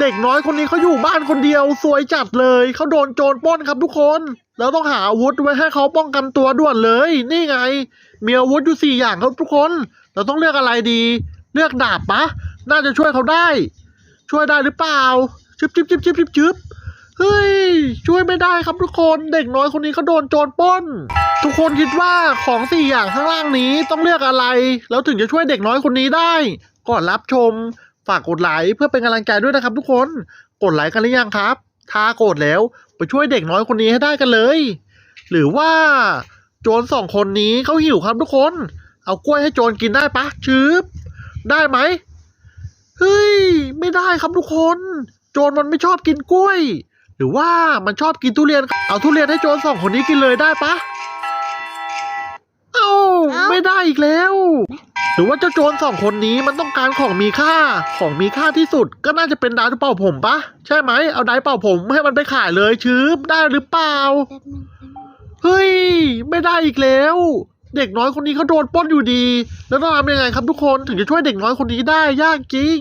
เด็กน้อยคนนี้เขาอยู่บ้านคนเดียวซวยจัดเลยเขาโดนโจรปล้นครับทุกคน แล้วต้องหาอาวุธไว้ให้เขาป้องกันตัวด่วนเลย นี่ไง มีอาวุธอยู่สี่อย่างครับทุกคน เราต้องเลือกอะไรดี เลือกดาบปะน่าจะช่วยเขาได้ ช่วยได้หรือเปล่าชึบชึบชึบชึบชึบชึบเฮ้ย ช่วยไม่ได้ครับทุกคนเด็กน้อยคนนี้เขาโดนโจรปล้น ทุกคนคิดว่าของสี่อย่างข้างล่างนี้ต้องเลือกอะไร แล้วถึงจะช่วยเด็กน้อยคนนี้ได้ ก่อนรับชม ฝากกดไลค์เพื่อเป็นกำลังใจด้วยนะครับทุกคน กดไลค์กันหรือยังครับ ถ้ากดแล้วไปช่วยเด็กน้อยคนนี้ให้ได้กันเลย หรือว่า โจรสองคนนี้เขาหิวครับทุกคน เอากล้วยให้โจรกินได้ปะชืบได้ไหมเฮ้ย ไม่ได้ครับทุกคน โจรมันไม่ชอบกินกล้วย หรือว่ามันชอบกินทุเรียน เอาทุเรียนให้โจรสองคนนี้กินเลยได้ปะ เอ้าเอ้าไม่ได้อีกแล้ว หรือว่าเจ้าโจรสองคนนี้มันต้องการของมีค่า ของมีค่าที่สุด ก็น่าจะเป็นดร์เป่าผมปะใช่ไหมเอาดร์เป่าผมให้มันไปขายเลยชืบได้หรือเปล่า เฮ้ย ไม่ได้อีกแล้ว เด็กน้อยคนนี้เขาโดนปล้นอยู่ดี แล้วต้องทำยังไงครับทุกคนถึงจะช่วยเด็กน้อยคนนี้ได้ยากจริง